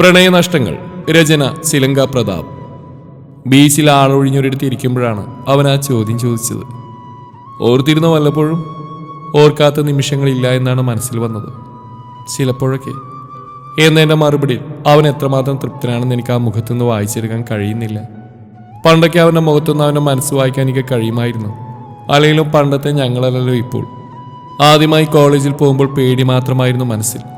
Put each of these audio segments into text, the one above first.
പ്രണയനഷ്ടങ്ങൾ. രചന ശിലങ്ക പ്രതാപ്. ബീച്ചിൽ ആളൊഴിഞ്ഞൊരിടത്ത് ഇരിക്കുമ്പോഴാണ് അവൻ ആ ചോദ്യം ചോദിച്ചത്. ഓർത്തിരുന്ന വല്ലപ്പോഴും? ഓർക്കാത്ത നിമിഷങ്ങളില്ല എന്നാണ് മനസ്സിൽ വന്നത്. ചിലപ്പോഴൊക്കെ. എന്നതിന്റെ മറുപടി അവൻ എത്രമാത്രം തൃപ്തനാണെന്ന് എനിക്ക് ആ മുഖത്തുനിന്ന് വായിച്ചെടുക്കാൻ കഴിയുന്നില്ല. പണ്ടൊക്കെ അവന്റെ മുഖത്തുനിന്ന് അവന്റെ മനസ്സ് വായിക്കാൻ എനിക്ക് കഴിയുമായിരുന്നു. അല്ലെങ്കിലും പണ്ടത്തെ ഞങ്ങളല്ലല്ലോ ഇപ്പോൾ. ആദ്യമായി കോളേജിൽ പോകുമ്പോൾ പേടി മാത്രമായിരുന്നു മനസ്സിൽ.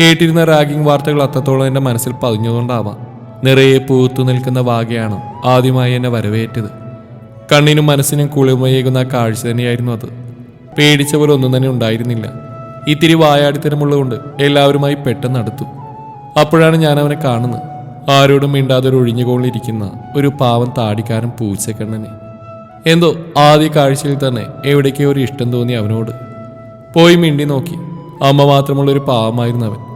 കേട്ടിരുന്ന റാഗിംഗ് വാർത്തകൾ അത്രത്തോളം എന്റെ മനസ്സിൽ പതിഞ്ഞതുകൊണ്ടാവാം. നിറയെ പൂത്തു നിൽക്കുന്ന വാകയാണ് ആദ്യമായി എന്നെ വരവേറ്റത്. കണ്ണിനും മനസ്സിനും കുളിമയേകുന്ന കാഴ്ച തന്നെയായിരുന്നു അത്. പേടിച്ച പോലെ ഒന്നും തന്നെ ഉണ്ടായിരുന്നില്ല. ഇത്തിരി വായാടിത്തരമുള്ളതുകൊണ്ട് എല്ലാവരുമായി പെട്ടെന്ന് അടുത്തു. അപ്പോഴാണ് ഞാൻ അവനെ കാണുന്നത്. ആരോടും മിണ്ടാതെ ഒരു ഒഴിഞ്ഞുകൊള്ളിരിക്കുന്ന ഒരു പാവം താടിക്കാരൻ പൂച്ചക്കണ്ണനെ. എന്തോ ആദ്യ കാഴ്ചയിൽ തന്നെ എവിടേക്കോ ഒരു ഇഷ്ടം തോന്നി അവനോട്. പോയി മിണ്ടി നോക്കി. അമ്മ മാത്രമുള്ള ഒരു പാവമായിരുന്നു അവൻ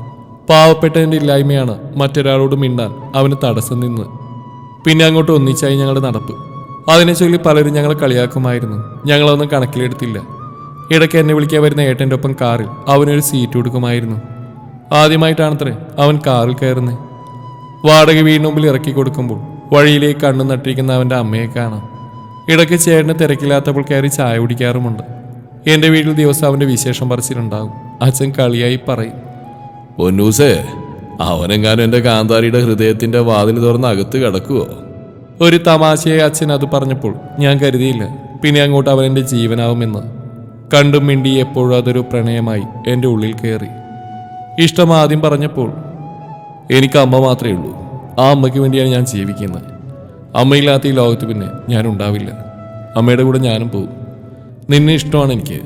പാവപ്പെട്ടതിന്റെ ഇല്ലായ്മയാണ് മറ്റൊരാളോട് മിണ്ടാൻ അവന് തടസ്സം നിന്ന്. പിന്നെ അങ്ങോട്ട് ഒന്നിച്ചായി ഞങ്ങളുടെ നടപ്പ്. അതിനെ ചൊല്ലി പലരും ഞങ്ങളെ കളിയാക്കുമായിരുന്നു. ഞങ്ങളൊന്നും കണക്കിലെടുത്തില്ല. ഇടയ്ക്ക് എന്നെ വിളിക്കാൻ വരുന്ന ഏട്ടന്റെ ഒപ്പം കാറിൽ അവനൊരു സീറ്റ് കൊടുക്കുമായിരുന്നു. ആദ്യമായിട്ടാണത്രേ അവൻ കാറിൽ കയറുന്നത് വാടക വീടിന് മുമ്പിൽ ഇറക്കി കൊടുക്കുമ്പോൾ വഴിയിലേക്ക് കണ്ണു നട്ടിരിക്കുന്ന അവന്റെ അമ്മയെ കാണാം. ഇടയ്ക്ക് ചേട്ടന് തിരക്കില്ലാത്തപ്പോൾ കയറി ചായ കുടിക്കാറുമുണ്ട്. എന്റെ വീട്ടിൽ ദിവസം അവന്റെ വിശേഷം പറിച്ചിട്ടുണ്ടാകും അച്ഛൻ കളിയായി പറയും. പൊന്നൂസേ അവനെങ്ങാനും എന്റെ കാന്താരിയുടെ ഹൃദയത്തിന്റെ വാതിൽ തുറന്ന് അകത്ത് കിടക്കുവോ? ഒരു തമാശയെ അച്ഛൻ അത് പറഞ്ഞപ്പോൾ ഞാൻ കരുതിയില്ല. പിന്നെ അങ്ങോട്ട് അവൻ എന്റെ ജീവനാവുമെന്ന്. കണ്ടും മിണ്ടി എപ്പോഴും അതൊരു പ്രണയമായി എന്റെ ഉള്ളിൽ കയറി. ഇഷ്ടം ആദ്യം പറഞ്ഞപ്പോൾ എനിക്ക് അമ്മ മാത്രമേ ഉള്ളൂ. ആ അമ്മയ്ക്ക് വേണ്ടിയാണ് ഞാൻ ജീവിക്കുന്നത്. അമ്മയില്ലാത്ത ഈ ലോകത്ത് പിന്നെ ഞാൻ ഉണ്ടാവില്ല. അമ്മയുടെ കൂടെ ഞാനും പോകും. നിന്നെ ഇഷ്ടമാണ് എനിക്ക്.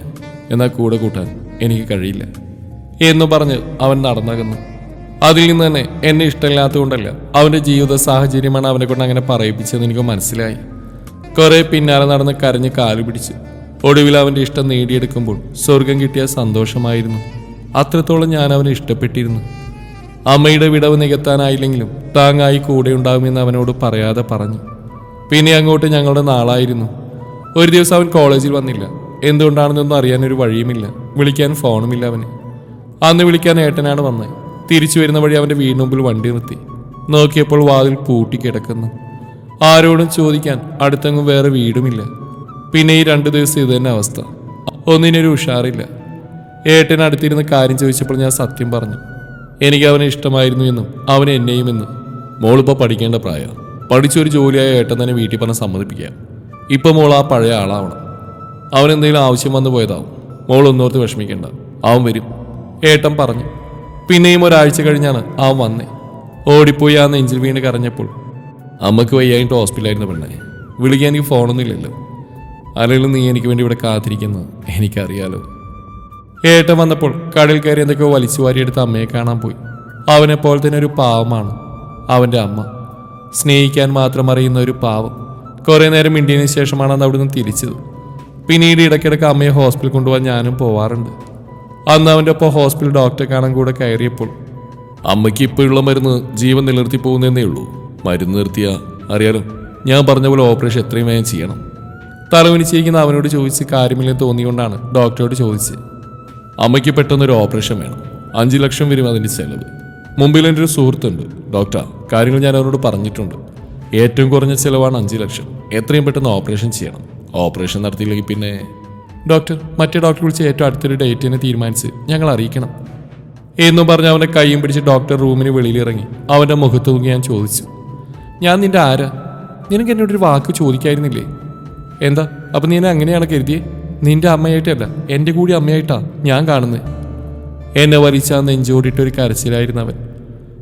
എന്നാൽ കൂടെ കൂട്ടാൻ എനിക്ക് കഴിയില്ല. എന്ന് പറഞ്ഞ് അവൻ നടന്നകന്നു. അതിൽ നിന്ന് തന്നെ എന്നെ ഇഷ്ടമില്ലാത്തതുകൊണ്ടല്ല അവന്റെ ജീവിത സാഹചര്യമാണ് അവനെ കൊണ്ട് അങ്ങനെ പറയിപ്പിച്ചതെന്ന് എനിക്ക് മനസ്സിലായി. കുറേ പിന്നാലെ നടന്ന് കരഞ്ഞ് കാലു പിടിച്ച് ഒടുവിൽ അവന്റെ ഇഷ്ടം നേടിയെടുക്കുമ്പോൾ സ്വർഗം കിട്ടിയ സന്തോഷമായിരുന്നു. അത്രത്തോളം ഞാൻ അവനെ ഇഷ്ടപ്പെട്ടിരുന്നു. അമ്മയുടെ വിടവ് നികത്താനായില്ലെങ്കിലും താങ്ങായി കൂടെ ഉണ്ടാകുമെന്ന് അവനോട് പറയാതെ പറഞ്ഞു. പിന്നെ അങ്ങോട്ട് ഞങ്ങളുടെ നാളായിരുന്നു. ഒരു ദിവസം അവൻ കോളേജിൽ വന്നില്ല. എന്തുകൊണ്ടാണെന്നൊന്നും അറിയാനൊരു വഴിയുമില്ല. വിളിക്കാൻ ഫോണുമില്ല അവന്. അന്ന് വിളിക്കാൻ ഏട്ടനാണ് വന്നത് തിരിച്ചു വരുന്ന വഴി അവന്റെ വീടിന് മുമ്പിൽ വണ്ടി നിർത്തി. നോക്കിയപ്പോൾ വാതിൽ പൂട്ടി കിടക്കുന്നു. ആരോടും ചോദിക്കാൻ അടുത്തെങ്ങും വേറെ വീടുമില്ല. പിന്നെ ഈ രണ്ടു ദിവസം ഇത് തന്നെ അവസ്ഥ. ഒന്നിനൊരു ഉഷാറില്ല. ഏട്ടൻ അടുത്തിരുന്ന് കാര്യം ചോദിച്ചപ്പോൾ ഞാൻ സത്യം പറഞ്ഞു. എനിക്ക് അവനെ ഇഷ്ടമായിരുന്നു എന്നും അവൻ എന്നെയും എന്നും. മോളിപ്പോൾ പഠിക്കേണ്ട പ്രായം. പഠിച്ചൊരു ജോലിയായ ഏട്ടൻ തന്നെ വീട്ടിൽ പറഞ്ഞ് സമ്മതിപ്പിക്കാം. ഇപ്പം മോൾ ആ പഴയ ആളാവണം. അവൻ എന്തെങ്കിലും ആവശ്യം വന്നു പോയതാവും. മോൾ ഒന്നോർത്ത് വിഷമിക്കേണ്ട. അവൻ വരും. ഏട്ടൻ പറഞ്ഞു. പിന്നെയും ഒരാഴ്ച കഴിഞ്ഞാണ് അവൻ വന്നേ. ഓടിപ്പോയി ആ നെഞ്ചിൽ വീണ് കരഞ്ഞപ്പോൾ അമ്മയ്ക്ക് വയ്യായിട്ട് ഹോസ്പിറ്റലായിരുന്നു പെണ്ണെ. വിളിക്കാൻ എനിക്ക് ഫോണൊന്നും ഇല്ലല്ലോ അല്ലെങ്കിൽ നീ എനിക്ക് വേണ്ടി ഇവിടെ കാത്തിരിക്കുന്നത് എനിക്കറിയാലോ. ഏട്ടൻ വന്നപ്പോൾ കടയിൽ കയറി എന്തൊക്കെയോ വലിച്ചു വാരിയെടുത്ത് അമ്മയെ കാണാൻ പോയി. അവനെ പോലെ തന്നെ ഒരു പാവമാണ് അവന്റെ അമ്മ. സ്നേഹിക്കാൻ മാത്രം അറിയുന്ന ഒരു പാവം. കുറേ നേരം മിണ്ടിയതിനു ശേഷമാണ് അന്ന് അവിടുന്ന് തിരിച്ചത്. പിന്നീട് ഇടയ്ക്കിടയ്ക്ക് അമ്മയെ ഹോസ്പിറ്റൽ കൊണ്ടുപോകാൻ ഞാനും പോവാറുണ്ട്. അന്ന് അവന്റെ ഒപ്പം ഹോസ്പിറ്റൽ ഡോക്ടറെ കാണാൻ കൂടെ കയറിയപ്പോൾ അമ്മയ്ക്ക് ഇപ്പോഴുള്ള മരുന്ന് ജീവൻ നിലനിർത്തി പോകുന്നതേ ഉള്ളൂ. മരുന്ന് നിർത്തിയ അറിയാലോ ഞാൻ പറഞ്ഞ പോലെ ഓപ്പറേഷൻ എത്രയും വേഗം ചെയ്യണം. തലവിനിച്ചിരിക്കുന്ന അവനോട് ചോദിച്ച് കാര്യമില്ലെന്ന് തോന്നിയുകൊണ്ടാണ് ഡോക്ടറോട് ചോദിച്ച് അമ്മയ്ക്ക് പെട്ടെന്നൊരു ഓപ്പറേഷൻ വേണം. അഞ്ച് ലക്ഷം വരും അതിന്റെ ചെലവ്. മുമ്പിൽ എന്റെ ഒരു സുഹൃത്തുണ്ട്. ഡോക്ടർ കാര്യങ്ങൾ ഞാൻ അവനോട് പറഞ്ഞിട്ടുണ്ട്. ഏറ്റവും കുറഞ്ഞ ചിലവാണ് അഞ്ച് ലക്ഷം. എത്രയും പെട്ടെന്ന് ഓപ്പറേഷൻ ചെയ്യണം. ഓപ്പറേഷൻ നടത്തിയില്ലെങ്കിൽ പിന്നെ ഡോക്ടർ മറ്റേ ഡോക്ടർ വിളിച്ച് ഏറ്റവും അടുത്തൊരു ഡേറ്റിനെ തീരുമാനിച്ച് ഞങ്ങൾ അറിയിക്കണം. എന്നും പറഞ്ഞ് അവന്റെ കൈയും പിടിച്ച് ഡോക്ടർ റൂമിന് വെളിയിലിറങ്ങി. അവന്റെ മുഖത്ത് ഞാൻ ചോദിച്ചു. ഞാൻ നിന്റെ ആരാ? നിനക്ക് എന്നോട് ഒരു വാക്ക് ചോദിക്കായിരുന്നില്ലേ? എന്താ? അപ്പം നീ എന്നെ അങ്ങനെയാണ് കരുതിയേ? നിന്റെ അമ്മയായിട്ടല്ല എന്റെ കൂടി അമ്മയായിട്ടാ ഞാൻ കാണുന്നത് എന്നെ വലിച്ച ആ നെഞ്ചോടിയിട്ടൊരു കരച്ചിലായിരുന്നു അവൻ.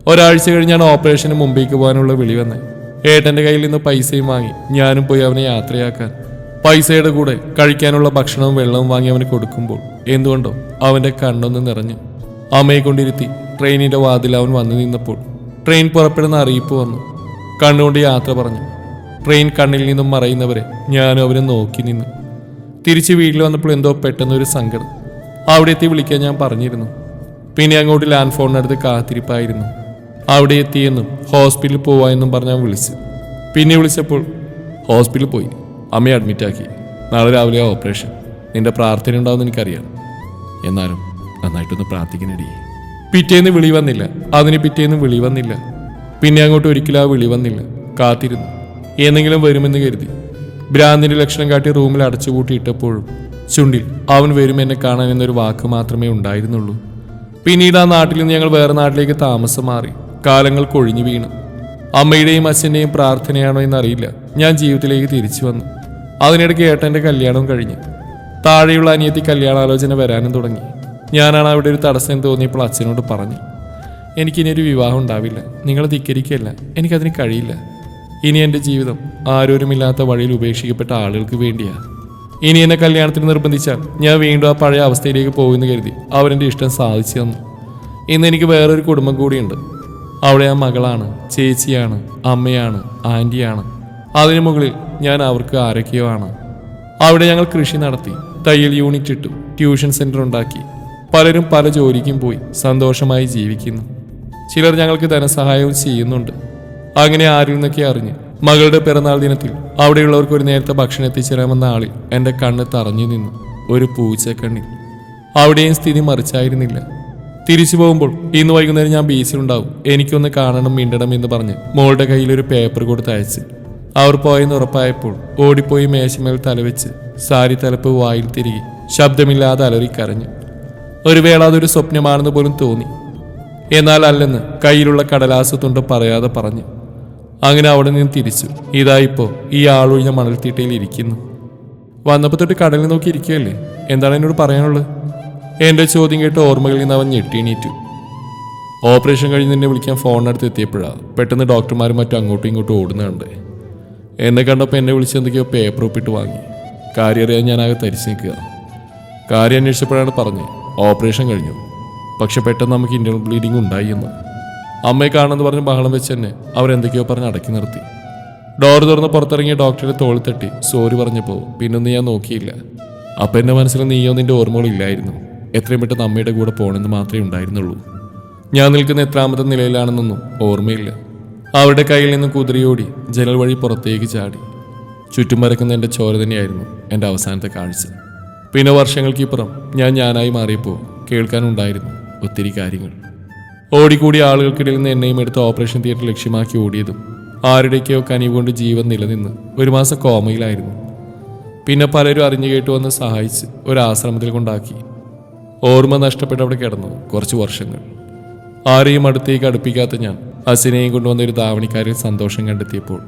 ഒരാഴ്ച കഴിഞ്ഞാണ് ഓപ്പറേഷന് മുംബൈക്ക് പോകാനുള്ള വിളി വന്നത് ഏട്ടന്റെ കയ്യിൽ നിന്ന് പൈസയും വാങ്ങി. ഞാനും പോയി അവനെ യാത്രയാക്കാൻ. പൈസയുടെ കൂടെ കഴിക്കാനുള്ള ഭക്ഷണവും വെള്ളവും വാങ്ങി അവന് കൊടുക്കുമ്പോൾ എന്തുകൊണ്ടോ അവന്റെ കണ്ണൊന്ന് നിറഞ്ഞു. അമ്മയെ കൊണ്ടിരുത്തി ട്രെയിനിന്റെ വാതിൽ അവൻ വന്നു നിന്നപ്പോൾ ട്രെയിൻ പുറപ്പെടുന്ന അറിയിപ്പ് വന്നു. കണ്ണുകൊണ്ട് യാത്ര പറഞ്ഞു. ട്രെയിൻ കണ്ണിൽ നിന്നും മറയുന്നവരെ ഞാനും അവനെ നോക്കി നിന്നു. തിരിച്ച് വീട്ടിൽ വന്നപ്പോൾ എന്തോ പെട്ടെന്നൊരു സങ്കടം. അവിടെ എത്തി വിളിക്കാൻ ഞാൻ പറഞ്ഞിരുന്നു. പിന്നെ അങ്ങോട്ട് ലാൻഡ് ഫോണിനടുത്ത് കാത്തിരിപ്പായിരുന്നു. അവിടെ എത്തിയെന്നും ഹോസ്പിറ്റലിൽ പോവാമെന്നും പറഞ്ഞ് ഞാൻ വിളിച്ചു. പിന്നെ വിളിച്ചപ്പോൾ ഹോസ്പിറ്റലിൽ പോയി. അമ്മയെ അഡ്മിറ്റാക്കി നാളെ രാവിലെ ഓപ്പറേഷൻ നിന്റെ പ്രാർത്ഥന ഉണ്ടാവുമെന്ന് എനിക്കറിയാം. എന്നാലും നന്നായിട്ടൊന്ന് പ്രാർത്ഥിക്കണടി. പിറ്റേന്ന് വിളി വന്നില്ല. അതിന് പിറ്റേന്ന് വിളി വന്നില്ല. പിന്നെ അങ്ങോട്ട് ഒരിക്കലും ആ വിളി വന്നില്ല. കാത്തിരുന്നു. ഏതെങ്കിലും വരുമെന്ന് കരുതി. ഭ്രാന്തിന്റെ ലക്ഷണം കാട്ടി റൂമിൽ അടച്ചു അടച്ചുപൂട്ടിയിട്ടപ്പോഴും ചുണ്ടിൽ അവൻ വരും എന്നെ കാണാൻ എന്നൊരു വാക്ക് മാത്രമേ ഉണ്ടായിരുന്നുള്ളൂ. പിന്നീട് ആ നാട്ടിൽ നിന്ന് ഞങ്ങൾ വേറെ നാട്ടിലേക്ക് താമസം മാറി. കാലങ്ങൾ കൊഴിഞ്ഞു വീണു. അമ്മയുടെയും അച്ഛന്റെയും പ്രാർത്ഥനയാണോ എന്നറിയില്ല. ഞാൻ ജീവിതത്തിലേക്ക് തിരിച്ചു വന്നു. അതിനിടയ്ക്ക് ഏട്ടന്റെ കല്യാണവും കഴിഞ്ഞു. താഴെയുള്ള അനിയത്തി കല്യാണാലോചന വരാനും തുടങ്ങി. ഞാനാണ് അവിടെ ഒരു തടസ്സം തോന്നിയപ്പോൾ അച്ഛനോട് പറഞ്ഞു എനിക്കിനി ഒരു വിവാഹം ഉണ്ടാവില്ല. നിങ്ങൾ ധിക്കരിക്കുകയല്ല. എനിക്കതിന് കഴിയില്ല. ഇനി എന്റെ ജീവിതം ആരോരുമില്ലാത്ത വഴിയിൽ ഉപേക്ഷിക്കപ്പെട്ട ആളുകൾക്ക് വേണ്ടിയാണ് ഇനി എന്നെ കല്യാണത്തിന് നിർബന്ധിച്ചാൽ ഞാൻ വീണ്ടും ആ പഴയ അവസ്ഥയിലേക്ക് പോകുമെന്ന് കരുതി അവരെന്റെ ഇഷ്ടം സാധിച്ചു തന്നു. ഇന്ന് എനിക്ക് വേറൊരു കുടുംബം കൂടിയുണ്ട്. അവിടെ ആ മകളാണ് ചേച്ചിയാണ് അമ്മയാണ് ആന്റിയാണ് അതിനു മുകളിൽ ഞാൻ അവർക്ക് ആരൊക്കെയോ ആണ് അവിടെ ഞങ്ങൾ കൃഷി നടത്തി തയ്യൽ യൂണിറ്റ് ഇട്ടു ട്യൂഷൻ സെന്റർ ഉണ്ടാക്കി. പലരും പല ജോലിക്കും പോയി സന്തോഷമായി ജീവിക്കുന്നു. ചിലർ ഞങ്ങൾക്ക് ധനസഹായവും ചെയ്യുന്നുണ്ട്. അങ്ങനെ ആരിൽ നിന്നൊക്കെ അറിഞ്ഞ് മകളുടെ പിറന്നാൾ ദിനത്തിൽ അവിടെയുള്ളവർക്ക് ഒരു നേരത്തെ ഭക്ഷണം എത്തിച്ചേരാമെന്ന ആളിൽ എന്റെ കണ്ണ് തറഞ്ഞു നിന്നു ഒരു പൂച്ചക്കണ്ണിൽ. അവിടെയും സ്ഥിതി മറിച്ചായിരുന്നില്ല. തിരിച്ചു പോകുമ്പോൾ ഇന്ന് വൈകുന്നേരം ഞാൻ ബീച്ചിലുണ്ടാവും എനിക്കൊന്ന് കാണണം മിണ്ടണം എന്ന് പറഞ്ഞ് മോളുടെ കയ്യിൽ ഒരു പേപ്പർ കൊടുത്ത് അയച്ച് അവർ പോയെന്ന് ഉറപ്പായപ്പോൾ ഓടിപ്പോയി മേശമേൽ തലവെച്ച് സാരി തലപ്പ് വായിൽ തിരികെ. ശബ്ദമില്ലാതെ അലറിക്കരഞ്ഞു. ഒരു വേള അതൊരു സ്വപ്നമാണെന്ന് പോലും തോന്നി. എന്നാൽ അല്ലെന്ന് കയ്യിലുള്ള കടലാസ് തുണ്ട് പറയാതെ പറഞ്ഞു. അങ്ങനെ അവിടെ നിന്ന് തിരിച്ചു. ഇതായിപ്പോ ഈ ആളൊഴിഞ്ഞ മണൽത്തീട്ടയിൽ ഇരിക്കുന്നു. വന്നപ്പോ തൊട്ട് കടലിൽ നോക്കി ഇരിക്കുകയല്ലേ? എന്താണ് എന്നോട് പറയാനുള്ളത്? എന്റെ ചോദ്യം കേട്ട് ഓർമ്മകളിൽ നിന്ന് അവൻ ഞെട്ടിണീറ്റു ഓപ്പറേഷൻ കഴിഞ്ഞ് നിന്നെ വിളിക്കാൻ ഫോണിനടുത്ത് എത്തിയപ്പോഴാണ് പെട്ടെന്ന് ഡോക്ടർമാരും മറ്റും അങ്ങോട്ടും ഇങ്ങോട്ടും ഓടുന്നുണ്ട് എന്നെ കണ്ടപ്പോൾ എന്നെ വിളിച്ച് എന്തൊക്കെയോ പേപ്പർ ഒപ്പിട്ട് വാങ്ങി. കാര്യം അറിയാൻ ഞാനാകെ തരിച്ചു നിൽക്കുക. കാര്യം അന്വേഷിച്ചപ്പോഴാണ് പറഞ്ഞത് ഓപ്പറേഷൻ കഴിഞ്ഞു. പക്ഷെ പെട്ടെന്ന് നമുക്ക് ഇന്റർണൽ ബ്ലീഡിംഗ് ഉണ്ടായി എന്ന്. അമ്മയെ കാണുമെന്ന് പറഞ്ഞ് ബഹളം വെച്ച് തന്നെ അവരെന്തൊക്കെയോ പറഞ്ഞ് അടക്കി നിർത്തി. ഡോർ തുറന്ന് പുറത്തിറങ്ങിയ ഡോക്ടറെ തോളിൽ തട്ടി സോറി പറഞ്ഞപ്പോൾ പിന്നൊന്നും ഞാൻ നോക്കിയില്ല. അപ്പം എന്റെ മനസ്സിൽ നീയോ നിന്റെ ഓർമ്മകളില്ലായിരുന്നു എത്രയും പെട്ടെന്ന് അമ്മയുടെ കൂടെ പോകണമെന്ന് മാത്രമേ ഉണ്ടായിരുന്നുള്ളൂ. ഞാൻ നിൽക്കുന്ന എത്രാമത്തെ നിലയിലാണെന്നൊന്നും ഓർമ്മയില്ല. അവരുടെ കയ്യിൽ നിന്ന് കുതിരയോടി ജനൽ വഴി പുറത്തേക്ക് ചാടി. ചുറ്റും പരക്കുന്ന എന്റെ ചോര തന്നെയായിരുന്നു എന്റെ അവസാനത്തെ കാഴ്ച. പിന്നെ വർഷങ്ങൾക്കിപ്പുറം ഞാൻ ഞാനായി മാറിയപ്പോൾ കേൾക്കാനുണ്ടായിരുന്നു ഒത്തിരി കാര്യങ്ങൾ. ഓടിക്കൂടി ആളുകൾക്കിടയിൽ നിന്ന് എന്നെയും എടുത്ത് ഓപ്പറേഷൻ തിയേറ്റർ ലക്ഷ്യമാക്കി ഓടിയതും ആരുടെയൊക്കെയോ കനിവ് കൊണ്ട് ജീവൻ നിലനിന്ന് ഒരു മാസം കോമയിലായിരുന്നു. പിന്നെ പലരും അറിഞ്ഞു കേട്ടു വന്ന് സഹായിച്ച് ഒരു ആശ്രമത്തിൽ കൊണ്ടാക്കി. ഓർമ്മ നഷ്ടപ്പെട്ട് അവിടെ കിടന്നു കുറച്ച് വർഷങ്ങൾ. ആരെയും അടുത്തേക്ക് അടുപ്പിക്കാത്ത ഞാൻ അസിനെയും കൊണ്ടുവന്ന ഒരു ധാവണിക്കാരിൽ സന്തോഷം കണ്ടെത്തിയപ്പോൾ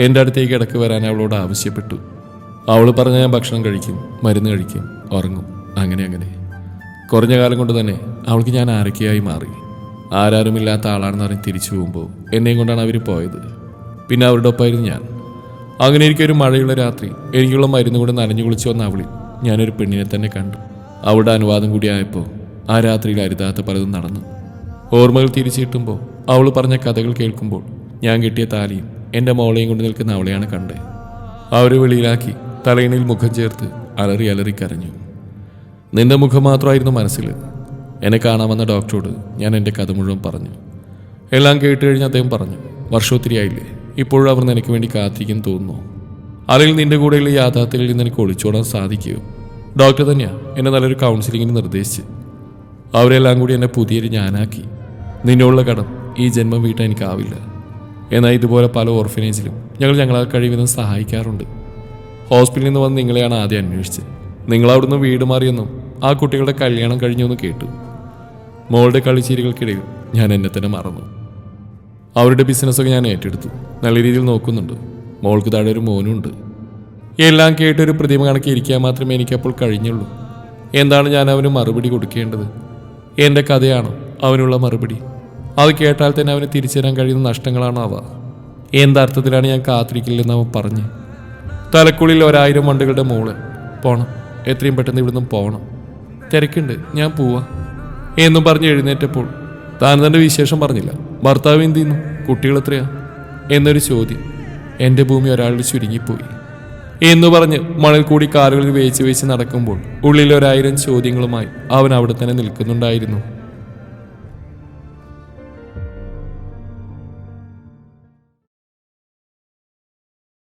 എന്റെ അടുത്തേക്ക് ഇടയ്ക്ക് വരാൻ അവളോട് ആവശ്യപ്പെട്ടു. അവൾ പറഞ്ഞ ഞാൻ ഭക്ഷണം കഴിക്കും മരുന്ന് കഴിക്കും ഉറങ്ങും അങ്ങനെ അങ്ങനെ. കുറഞ്ഞ കാലം കൊണ്ട് തന്നെ അവൾക്ക് ഞാൻ ആരൊക്കെയായി മാറി. ആരാരുമില്ലാത്ത ആളാണെന്ന് അറിഞ്ഞ് തിരിച്ചു പോകുമ്പോൾ എന്നെയും കൊണ്ടാണ് അവർ പോയത്. പിന്നെ അവരുടെ ഒപ്പമായിരുന്നു ഞാൻ. അങ്ങനെ എനിക്കൊരു മഴയുള്ള രാത്രി എനിക്കുള്ള മരുന്ന് കൊണ്ട് നനഞ്ഞു കുളിച്ചു വന്ന അവളിൽ ഞാനൊരു പെണ്ണിനെ തന്നെ കണ്ടു. അവളുടെ അനുവാദം കൂടി ആയപ്പോൾ ആ രാത്രിയിൽ അരുതാത്ത പലതും നടന്നു. ഓർമ്മകൾ തിരിച്ചു കിട്ടുമ്പോൾ അവൾ പറഞ്ഞ കഥകൾ കേൾക്കുമ്പോൾ ഞാൻ കിട്ടിയ താലിയും എന്റെ മോളെയും കൊണ്ട് നിൽക്കുന്ന അവളെയാണ് കണ്ടത്. അവരെ വെളിയിലാക്കി തലയിണിൽ മുഖം ചേർത്ത് അലറി അലറി കരഞ്ഞു. നിന്റെ മുഖം മാത്രമായിരുന്നു മനസ്സിൽ. എന്നെ കാണാമെന്ന ഡോക്ടറോട് ഞാൻ എന്റെ കഥ മുഴുവൻ പറഞ്ഞു. എല്ലാം കേട്ട് കഴിഞ്ഞ് അദ്ദേഹം പറഞ്ഞു വർഷോത്തിരിയായില്ലേ? ഇപ്പോഴും അവർ നിനക്ക് വേണ്ടി കാത്തിരിക്കും തോന്നുന്നു. അല്ലെങ്കിൽ നിന്റെ കൂടെയുള്ള യാഥാർത്ഥ്യങ്ങളിൽ നിന്ന് എനിക്ക് ഒളിച്ചോടാൻ സാധിക്കുകയോ ഡോക്ടർ തന്നെയാ എന്നെ നല്ലൊരു കൗൺസിലിങ്ങിന് നിർദ്ദേശിച്ച്. അവരെല്ലാം കൂടി എന്നെ പുതിയൊരു ഞാനാക്കി. നിന്നോടുള്ള കടം ഈ ജന്മം വീട്ടാൻ എനിക്കാവില്ല. എന്നാൽ ഇതുപോലെ പല ഓർഫനേജിലും ഞങ്ങൾ ഞങ്ങളാൽ കഴിയുന്നതും സഹായിക്കാറുണ്ട്. ഹോസ്പിറ്റലിൽ നിന്ന് വന്ന് നിങ്ങളെയാണ് ആദ്യം അന്വേഷിച്ചത്. നിങ്ങളവിടുന്ന് വീട് മാറിയെന്നും ആ കുട്ടികളുടെ കല്യാണം കഴിഞ്ഞു എന്ന് കേട്ടു. മോളുടെ കളിച്ചീരികൾക്കിടയിൽ ഞാൻ എന്നെ തന്നെ മറന്നു. അവരുടെ ബിസിനസ്സൊക്കെ ഞാൻ ഏറ്റെടുത്തു. നല്ല രീതിയിൽ നോക്കുന്നുണ്ട്. മോൾക്ക് താഴെ ഒരു മോനുണ്ട് എല്ലാം കേട്ടൊരു പ്രതിമ കണക്കി ഇരിക്കാൻ മാത്രമേ എനിക്കപ്പോൾ കഴിഞ്ഞുള്ളൂ. എന്താണ് ഞാൻ അവന് മറുപടി കൊടുക്കേണ്ടത്? എന്റെ കഥയാണോ അവനുള്ള മറുപടി? അത് കേട്ടാൽ തന്നെ അവന് തിരിച്ചു തരാൻ കഴിയുന്ന നഷ്ടങ്ങളാണ് അവ. എന്തർത്ഥത്തിലാണ് ഞാൻ കാത്തിരിക്കില്ലെന്ന് അവൻ പറഞ്ഞു. തലക്കുള്ളിൽ ഒരായിരം വണ്ടുകളുടെ മോൾ. പോണം. എത്രയും പെട്ടെന്ന് ഇവിടുന്ന് പോകണം തിരക്കുണ്ട്. ഞാൻ പോവാ. എന്നും പറഞ്ഞ് എഴുന്നേറ്റപ്പോൾ താൻ തന്റെ വിശേഷം പറഞ്ഞില്ല. ഭർത്താവ് എന്ത് ചെയ്യുന്നു? കുട്ടികൾ എത്രയാ? എന്നൊരു ചോദ്യം. എന്റെ ഭൂമി ഒരാളിൽ ചുരുങ്ങിപ്പോയി. എന്ന് പറഞ്ഞ് മണൽ കൂടി കാലുകളിൽ വേച്ച് വേച്ച് നടക്കുമ്പോൾ ഉള്ളിൽ ഒരായിരം ചോദ്യങ്ങളുമായി അവൻ അവിടെ തന്നെ നിൽക്കുന്നുണ്ടായിരുന്നു.